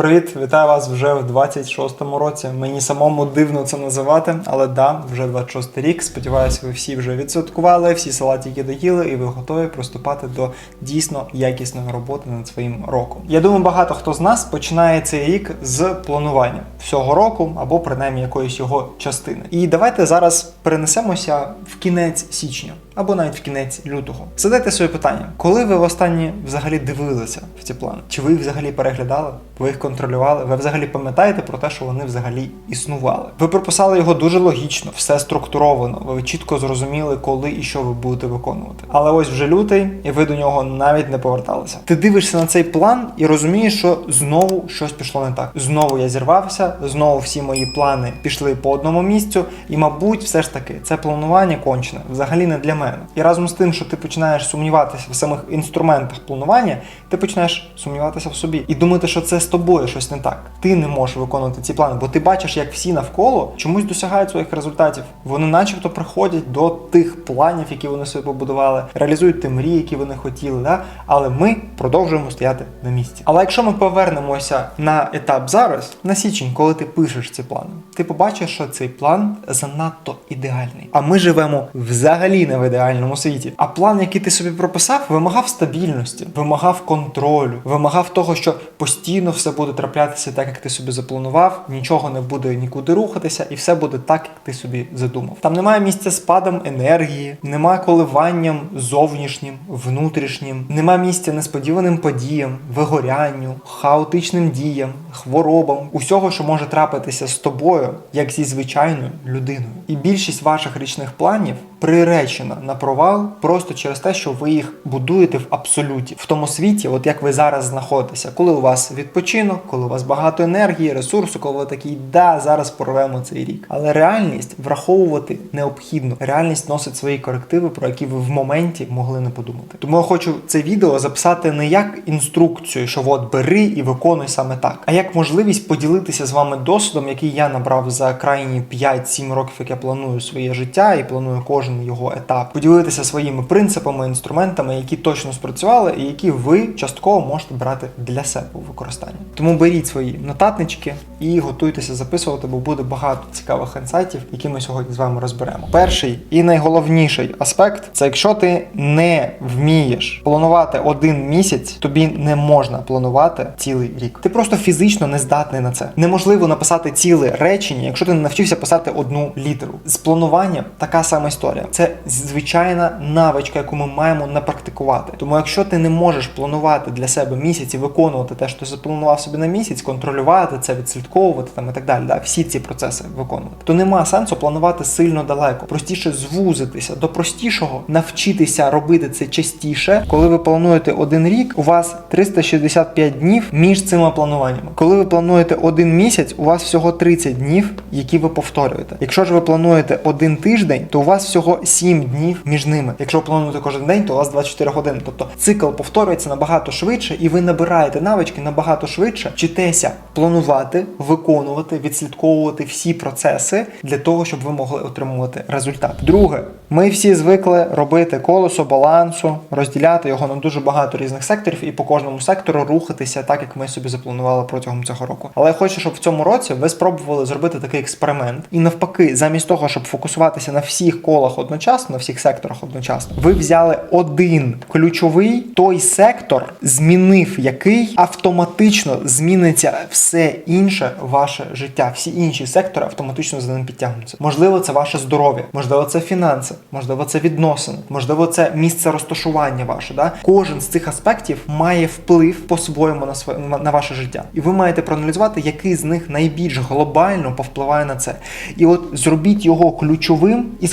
Привіт, вітаю вас вже в 26-му році. Мені самому дивно це називати, але да, вже 26-й рік. Сподіваюся, ви всі вже відсвяткували, всі салатики доїли, і ви готові приступати до дійсно якісної роботи над своїм роком. Я думаю, багато хто з нас починає цей рік з планування всього року або принаймні якоїсь його частини. І давайте зараз перенесемося в кінець січня або навіть в кінець лютого. Задайте собі питання, коли ви востаннє взагалі дивилися в ці плани? Чи ви їх взагалі переглядали? Ви їх контролювали? Ви взагалі пам'ятаєте про те, що вони взагалі існували? Ви прописали його дуже логічно, все структуровано. Ви чітко зрозуміли, коли і що ви будете виконувати. Але ось вже лютий, і ви до нього навіть не поверталися. Ти дивишся на цей план і розумієш, що знову щось пішло не так. Знову я зірвався, знову всі мої плани пішли по одному місцю, і, мабуть, все ж таки це планування кончене, взагалі не для мене. І разом з тим, що ти починаєш сумніватися в самих інструментах планування, ти починаєш сумніватися в собі і думати, що це з тобою щось не так. Ти не можеш виконувати ці плани, бо ти бачиш, як всі навколо чомусь досягають своїх результатів. Вони, начебто, приходять до тих планів, які вони собі побудували, реалізують ті мрії, які вони хотіли. Да? Але ми продовжуємо стояти на місці. Але якщо ми повернемося на етап зараз, на січень, коли ти пишеш ці плани, ти побачиш, що цей план занадто ідеальний. А ми живемо взагалі не в ідеальному світі. А план, який ти собі прописав, вимагав стабільності, вимагав контролю, вимагав того, що постійно все буде траплятися так, як ти собі запланував, нічого не буде нікуди рухатися, і все буде так, як ти собі задумав. Там немає місця спадом енергії, немає коливанням зовнішнім, внутрішнім, немає місця несподіваним подіям, вигорянню, хаотичним діям, хворобам, усього, що може трапитися з тобою, як зі звичайною людиною. І більшість ваших річних планів приречена на провал просто через те, що ви їх будуєте в абсолюті, в тому світі, от як ви зараз знаходитеся, коли у вас відпочинок, коли у вас багато енергії, ресурсу, коли ви такий, да, зараз порвемо цей рік. Але реальність враховувати необхідно. Реальність носить свої корективи, про які ви в моменті могли не подумати. Тому я хочу це відео записати не як інструкцію, що от бери і виконуй саме так, а як можливість поділитися з вами досвідом, який я набрав за крайні 5-7 років, як я планую своє життя і планую кожен його етап, поділитися своїми принципами, інструментами, які точно спрацювали, і які ви частково можете брати для себе у використання. Тому беріть свої нотатнички і готуйтеся записувати, бо буде багато цікавих інсайтів, які ми сьогодні з вами розберемо. Перший і найголовніший аспект це якщо ти не вмієш планувати один місяць, тобі не можна планувати цілий рік. Ти просто фізично не здатний на це. Неможливо написати ціле речення, якщо ти не навчився писати одну літеру. З плануванням така сама історія. Це звичайна навичка, яку ми маємо напрактикувати. Тому, якщо ти не можеш планувати для себе місяць і виконувати те, що ти запланував собі на місяць, контролювати це, відслідковувати там і так далі, да, всі ці процеси виконувати, то немає сенсу планувати сильно далеко. Простіше звузитися до простішого, навчитися робити це частіше. Коли ви плануєте один рік, у вас 365 днів між цими плануваннями. Коли ви плануєте один місяць, у вас всього 30 днів, які ви повторюєте. Якщо ж ви плануєте один тиждень, то у вас всього 7 днів між ними. Якщо ви плануєте кожен день, то у вас 24 години. Тобто цикл повторюється набагато швидше, і ви набираєте навички набагато швидше. Вчитеся планувати, виконувати, відслідковувати всі процеси для того, щоб ви могли отримувати результат. Друге, ми всі звикли робити колесо балансу, розділяти його на дуже багато різних секторів і по кожному сектору рухатися так, як ми собі запланували протягом цього року. Але я хочу, щоб в цьому році ви спробували зробити такий експеримент, і навпаки, замість того, щоб фокусуватися на всіх колах одночасно, на всіх секторах одночасно, ви взяли один ключовий той сектор, змінив який автоматично зміниться все інше ваше життя. Всі інші сектори автоматично за ним підтягнуться. Можливо, це ваше здоров'я, можливо, це фінанси, можливо, це відносини, можливо, це місце розташування ваше. Да? Кожен з цих аспектів має вплив по-своєму на своє на ваше життя, і ви маєте проаналізувати, який з них найбільш глобально повпливає на це. І от зробіть його ключовим і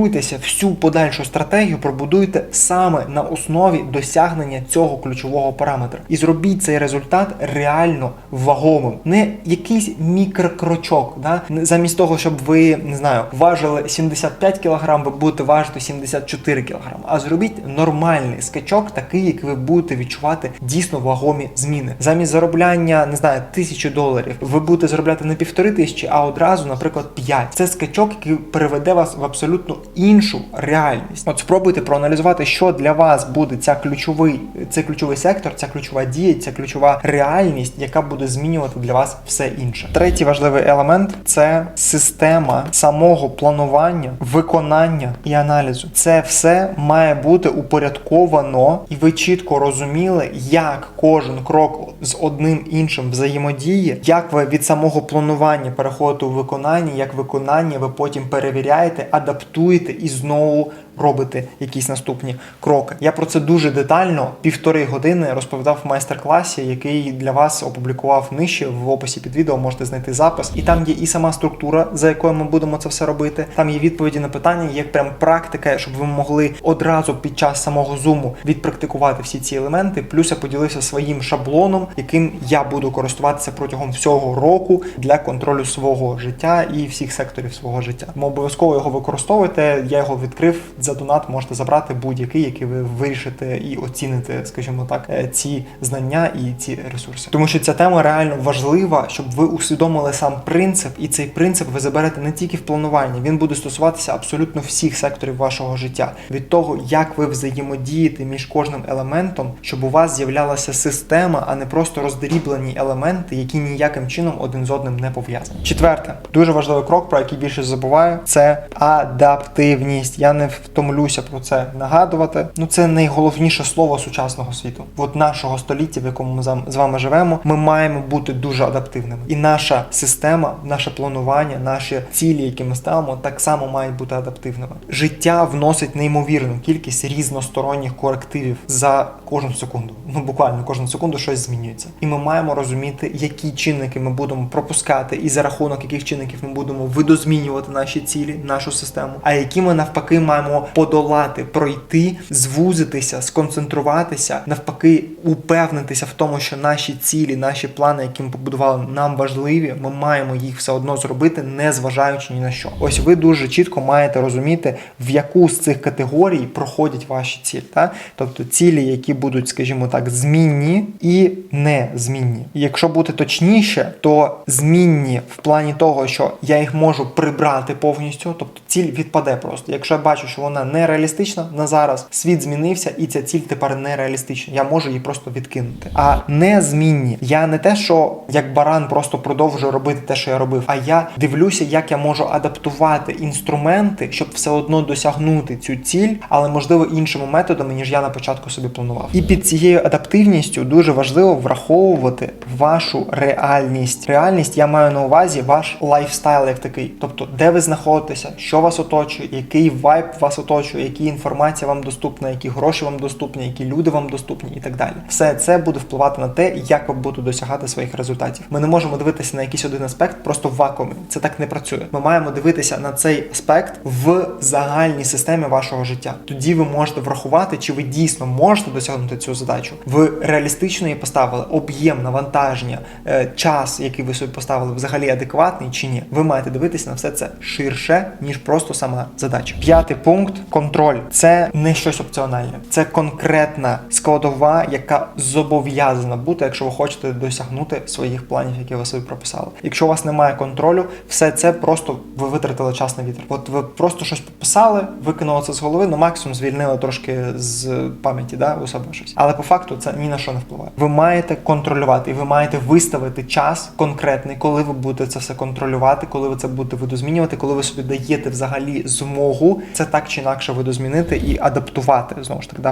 сконцентруйтеся всю подальшу стратегію, пробудуйте саме на основі досягнення цього ключового параметра. І зробіть цей результат реально вагомим, не якийсь мікрокрочок. Да? Замість того, щоб ви не знаю, важили 75 кг, ви будете важити 74 кг, а зробіть нормальний скачок, такий, як ви будете відчувати дійсно вагомі зміни. Замість заробляння, не знаю, тисячі доларів, ви будете заробляти не півтори тисячі, а одразу, наприклад, 5. Це скачок, який переведе вас в абсолютно іншу реальність. От спробуйте проаналізувати, що для вас буде ця ключовий, цей ключовий сектор, ця ключова дія, ця ключова реальність, яка буде змінювати для вас все інше. Третій важливий елемент це система самого планування, виконання і аналізу. Це все має бути упорядковано, і ви чітко розуміли, як кожен крок з одним іншим взаємодіє, як ви від самого планування переходите у виконання, як виконання ви потім перевіряєте, адаптуєте і знову робите якісь наступні кроки. Я про це дуже детально півтори години розповідав в майстер-класі, який для вас опублікував нижче в описі під відео. Можете знайти запис, і там є і сама структура, за якою ми будемо це все робити. Там є відповіді на питання, як прям практика, щоб ви могли одразу під час самого зуму відпрактикувати всі ці елементи. Плюс я поділився своїм шаблоном, яким я буду користуватися протягом всього року для контролю свого життя і всіх секторів свого життя. Тому обов'язково його використовуйте. Я його відкрив за донат. Можете забрати будь-який, який ви вирішите і оціните, скажімо так, е, ці знання і ці ресурси. Тому що ця тема реально важлива, щоб ви усвідомили сам принцип, і цей принцип ви заберете не тільки в плануванні, він буде стосуватися абсолютно всіх секторів вашого життя, від того, як ви взаємодієте між кожним елементом, щоб у вас з'являлася система, а не просто роздріблені елементи, які ніяким чином один з одним не пов'язані. Четверте, дуже важливий крок, про який більше забуваю, це адаптивність. Я не втомлюся про це нагадувати. Ну це найголовніше слово сучасного світу. От нашого століття, в якому ми з вами живемо, ми маємо бути дуже адаптивними. І наша система, наше планування, наші цілі, які ми ставимо, так само мають бути адаптивними. Життя вносить неймовірну кількість різносторонніх корективів за кожну секунду. Ну буквально кожну секунду щось змінюється. І ми маємо розуміти, які чинники ми будемо пропускати, і за рахунок яких чинників ми будемо видозмінювати наші цілі, нашу систему, а які ми навпаки маємо подолати, пройти, звузитися, сконцентруватися, навпаки, упевнитися в тому, що наші цілі, наші плани, які ми побудували, нам важливі. Ми маємо їх все одно зробити, не зважаючи ні на що. Ось ви дуже чітко маєте розуміти, в яку з цих категорій проходять ваші цілі. Та? Тобто цілі, які будуть, скажімо так, змінні і незмінні. Якщо бути точніше, то змінні в плані того, що я їх можу прибрати повністю, тобто ціль відпаде просто. Якщо я бачу, що вона нереалістична на зараз, світ змінився, і ця ціль тепер нереалістична. Я можу її просто відкинути. А незмінні, я не те, що як баран просто продовжую робити те, що я робив, а я дивлюся, як я можу адаптувати інструменти, щоб все одно досягнути цю ціль, але можливо іншими методами, ніж я на початку собі планував. І під цією адаптивністю дуже важливо враховувати вашу реальність. Реальність я маю на увазі ваш лайфстайл як такий, тобто де ви знаходитеся, що вас оточує, який вайб вас оточує, які інформація вам доступна, які гроші вам доступні, які люди вам доступні, і так далі. Все це буде впливати на те, як ви будете досягати своїх результатів. Ми не можемо дивитися на якийсь один аспект просто в вакуумі. Це так не працює. Ми маємо дивитися на цей аспект в загальній системі вашого життя. Тоді ви можете врахувати, чи ви дійсно можете досягнути цю задачу. Ви реалістично її поставили об'єм навантаження, е, час, який ви собі поставили, взагалі адекватний чи ні. Ви маєте дивитися на все це ширше, ніж просто сама задача. П'ятий пункт контроль. Це не щось опціональне, це конкретна складова, яка зобов'язана бути, якщо ви хочете досягнути своїх планів, які ви собі прописали. Якщо у вас немає контролю, все це просто ви витратили час на вітер. От ви просто щось пописали, викинули це з голови, ну максимум звільнили трошки з пам'яті, да, у себе щось. Але по факту це ні на що не впливає. Ви маєте контролювати, і ви маєте виставити час конкретний, коли ви будете це все контролювати, коли ви це будете видозмінювати, коли ви собі даєте взагалі змогу це так чи інакше видозмінити і адаптувати знову ж таки,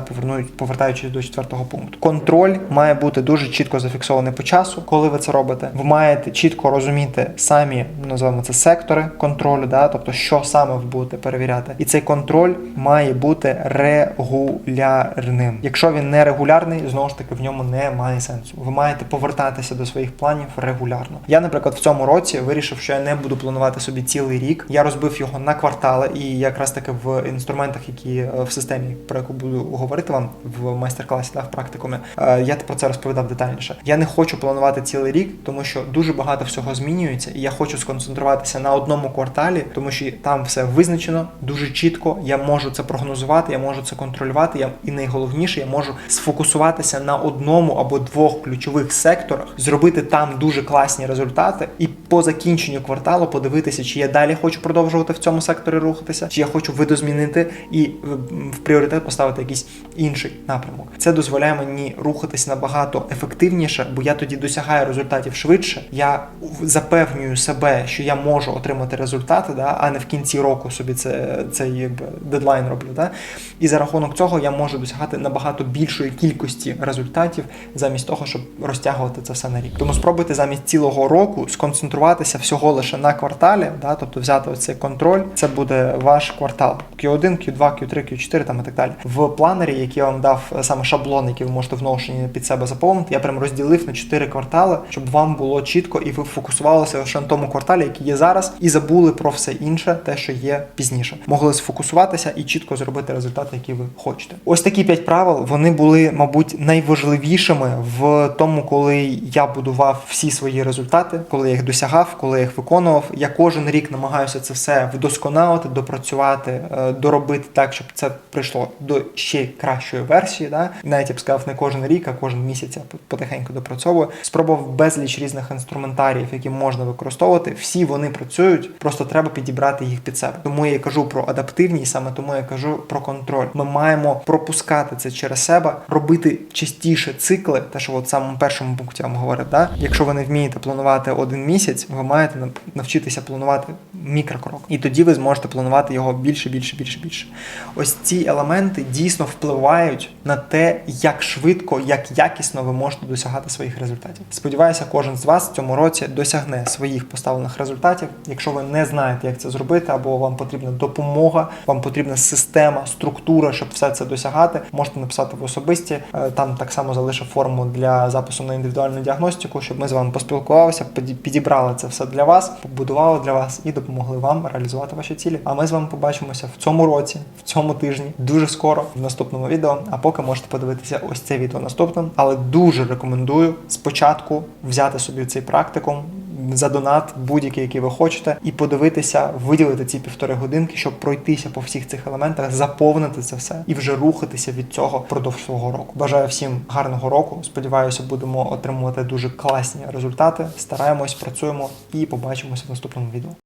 повертаючись до четвертого пункту. Контроль має бути дуже чітко зафіксований по часу, коли ви це робите. Ви маєте чітко розуміти самі, називаємо це сектори контролю, да, тобто що саме ви будете перевіряти. І цей контроль має бути регулярним. Якщо він не регулярний, знову ж таки в ньому немає сенсу. Ви маєте повертатися до своїх планів регулярно. Я, наприклад, в цьому році вирішив, що я не буду планувати собі цілий рік. Я розбив його на квартали, і якраз таки в інструментах, які е, в системі, про яку буду говорити вам в майстер-класі та в практикумі, е, я про це розповідав детальніше. Я не хочу планувати цілий рік, тому що дуже багато всього змінюється, і я хочу сконцентруватися на одному кварталі, тому що там все визначено дуже чітко. Я можу це прогнозувати, я можу це контролювати. Я і найголовніше, я можу сфокусуватися на одному або двох ключових секторах, зробити там дуже класні результати, і по закінченню кварталу подивитися, чи я далі хочу продовжувати в цьому секторі рухатися, чи я хочу видозмінити і в пріоритет поставити якийсь інший напрямок. Це дозволяє мені рухатись набагато ефективніше, бо я тоді досягаю результатів швидше. Я запевнюю себе, що я можу отримати результати, да, а не в кінці року собі це, це якби дедлайн роблю. Да? І за рахунок цього я можу досягати набагато більшої кількості результатів замість того, щоб розтягувати це все на рік. Тому спробуйте замість цілого року сконцентруватися всього лише на кварталі, да, тобто взяти оцей контроль. Це буде ваш квартал. Q1, Q2, Q3, Q4 там і так далі. В планері, який я вам дав е, саме шаблон, який ви можете в Notion під себе заповнити, я прям розділив на 4 квартали, щоб вам було чітко і ви фокусувалися лише на тому кварталі, який є зараз, і забули про все інше, те, що є пізніше. Могли сфокусуватися і чітко зробити результати, які ви хочете. Ось такі 5 правил вони були, мабуть, найважливішими в тому, коли я будував всі свої результати, коли я їх досягав, коли я їх виконував. Я кожен рік намагаюся це все вдосконалити, допрацювати, е, доробити так, щоб це прийшло до ще кращої версії. Да? Навіть я б сказав, не кожен рік, а кожен місяць я потихеньку допрацьовую. Спробував безліч різних інструментаріїв, які можна використовувати. Всі вони працюють, просто треба підібрати їх під себе. Тому я кажу про адаптивність, саме тому я кажу про контроль. Ми маємо пропускати це через себе, робити частіше цикли. Те, що от в самому першому пункті я вам говорив, да? якщо ви не вмієте планувати один місяць, ви маєте навчитися планувати мікрокрок. І тоді ви зможете планувати його більше, більше, більше, більше. Ось ці елементи дійсно впливають на те, як швидко, як якісно ви можете досягати своїх результатів. Сподіваюся, кожен з вас в цьому році досягне своїх поставлених результатів. Якщо ви не знаєте, як це зробити, або вам потрібна допомога, вам потрібна система, структура, щоб все це досягати, можете написати в особисті. Е, Там так само залишив форму для запису на індивідуальну діагностику, щоб ми з вами поспілкувалися, піді- підібрали це все для вас, побудували для вас і допомогли вам реалізувати ваші цілі. А ми з вами побачимося в цьому році, в цьому тижні, дуже скоро в наступному відео. А поки можете подивитися ось це відео наступним. Але дуже рекомендую спочатку взяти собі цей практикум. За донат будь-який, який ви хочете, і подивитися, виділити ці півтори годинки, щоб пройтися по всіх цих елементах, заповнити це все і вже рухатися від цього впродовж свого року. Бажаю всім гарного року. Сподіваюся, будемо отримувати дуже класні результати. Стараємось, працюємо і побачимося в наступному відео.